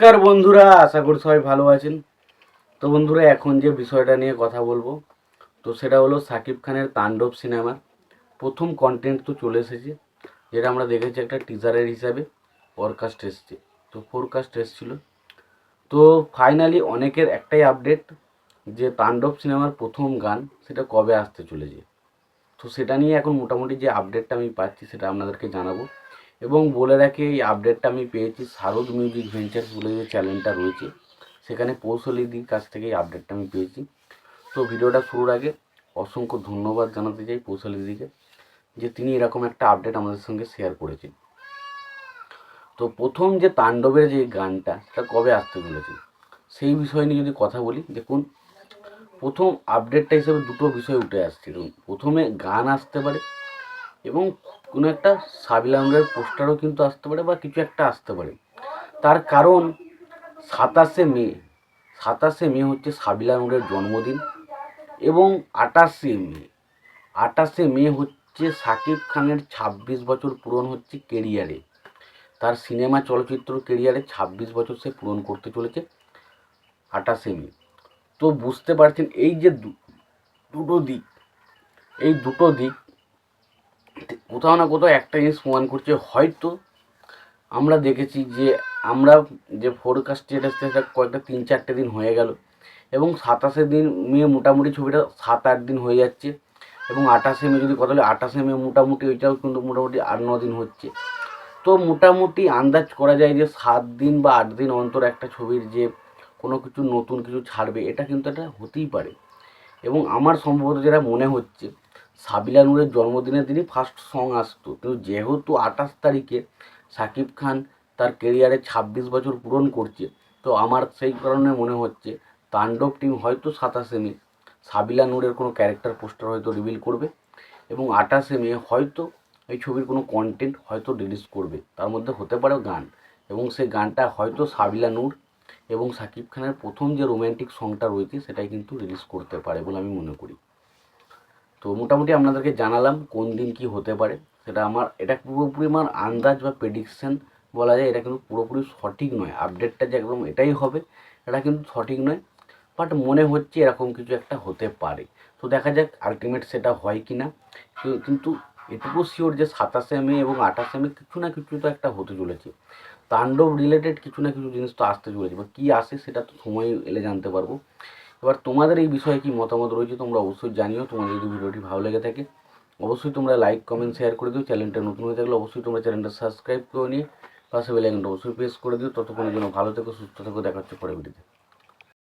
নমস্কার বন্ধুরা, আশা করি সবাই ভালো আছেন। তো বন্ধুরা, এখন যে বিষয়টা নিয়ে কথা বলব, তো সেটা হলো সাকিব খানের তাণ্ডব সিনেমার। প্রথম কন্টেন্ট তো চলে এসেছে, যেটা আমরা দেখেছি একটা টিজারের হিসাবে ফরকাস্ট এসছে। তো ফোরকাস্ট এসছিল। তো ফাইনালি অনেকের একটাই আপডেট যে তাণ্ডব সিনেমার প্রথম গান সেটা কবে আসতে চলেছে। তো সেটা নিয়ে এখন মোটামুটি যে আপডেটটা আমি পাচ্ছি, সেটা আপনাদেরকে জানাব। এবং বলে রাখি, এই আপডেটটা আমি পেয়েছি শারদ মিউজিক ভেঞ্চার্স বলে যে চ্যানেলটা রয়েছে, সেখানে পৌশলিদির কাছ থেকে এই আপডেটটা আমি পেয়েছি। তো ভিডিওটা শুরুর আগে অসংখ্য ধন্যবাদ জানাতে চাই পৌশলিদিকে যে তিনি এরকম একটা আপডেট আমাদের সঙ্গে শেয়ার করেছেন। তো প্রথম যে তাণ্ডবের যে গানটা, সেটা কবে আসতে চলেছে? সেই বিষয় নিয়ে যদি কথা বলি, দেখুন, প্রথম আপডেটটা হিসেবে দুটো বিষয় উঠে আসছে। প্রথমে গান আসতে পারে এবং কোনো একটা সাবিলাঙ্গের পোস্টারও কিন্তু আসতে পারে বা কিছু একটা আসতে পারে। তার কারণ সাতাশে মে সাতাশে মে হচ্ছে সাবিলাঙ্গের জন্মদিন এবং আটাশে মে আটাশে মে হচ্ছে সাকিব খানের ছাব্বিশ বছর পূরণ হচ্ছে কেরিয়ারে তার সিনেমা চলচ্চিত্র কেরিয়ারে ছাব্বিশ বছর সে পূরণ করতে চলেছে আটাশে মে। তো বুঝতে পারছেন, এই যে দুটো দিক, এই দুটো দিক কোথাও না কোথাও একটা জিনিস প্রমাণ করছে। হয়তো আমরা দেখেছি যে আমরা যে ফোরকাস্ট যেটা সেটা কয়েকটা তিন চারটে দিন হয়ে গেল এবং সাতাশে দিন মে মোটামুটি ছবিটা সাত আট দিন হয়ে যাচ্ছে এবং আঠাশে মে যদি কথা বলি, আঠাশে মে মোটামুটি ওইটাও কিন্তু মোটামুটি আট ন দিন হচ্ছে। তো মোটামুটি আন্দাজ করা যায় যে সাত দিন বা আট দিন অন্তর একটা ছবির যে কোনো কিছু নতুন কিছু ছাড়বে, এটা কিন্তু একটা হতেই পারে। এবং আমার সম্ভবত যেটা মনে হচ্ছে সাবিলা নূরের জন্মদিনের দিনই ফার্স্ট সং আসতো। কিন্তু যেহেতু আঠাশ তারিখে সাকিব খান তার কেরিয়ারে ছাব্বিশ বছর পূরণ করছে, তো আমার সেই কারণে মনে হচ্ছে তাণ্ডব টিম হয়তো সাতাশে মে, সাবিলা নূরের কোনো ক্যারেক্টার পোস্টার হয়তো রিভিল করবে এবং আঠাশে মে হয়তো এই ছবির কোনো কন্টেন্ট হয়তো রিলিজ করবে। তার মধ্যে হতে পারে গান এবং সেই গানটা হয়তো সাবিলা নূর এবং সাকিব খানের প্রথম যে রোম্যান্টিক সংটা রয়েছে সেটাই কিন্তু রিলিজ করতে পারে বলে আমি মনে করি। তো মোটামুটি আপনাদেরকে জানালাম কোন দিন কি হতে পারে। সেটা আমার, এটা পুরোপুরি আমার আন্দাজ বা প্রেডিকশান বলা যায়, এটা কিন্তু পুরোপুরি সঠিক নয়। আপডেটটা যে একদম এটাই হবে, এটা কিন্তু সঠিক নয়। বাট মনে হচ্ছে এরকম কিছু একটা হতে পারে। তো দেখা যাক আলটিমেট সেটা হয় কি না কিন্তু এটুকু শিওর যে সাতাশে মে এবং আঠাশে মে কিছু না কিছু তো একটা হতে চলেছে। তাণ্ডব রিলেটেড কিছু না কিছু জিনিস তো আসতে চলেছে। বা কী আসে সেটা তো সময় এলে জানতে পারব। এবার তোমাদের এই বিষয়ে কি মতামত রয়েছে তোমরা অবশ্যই জানিও, তোমাদের যদি ভিডিওটি ভালো লেগে থাকে, অবশ্যই তোমরা লাইক কমেন্ট শেয়ার করে দিও, চ্যানেলটা নতুন হয়ে থাকলে অবশ্যই তোমরা চ্যানেলটা সাবস্ক্রাইব করে নিয়ে পাশে বেলাইকনটা অবশ্যই প্রেস করে দিও, ততক্ষণের জন্য ভালো থেকো, সুস্থ থেকো, দেখা হচ্ছে পরে ভিডিওতে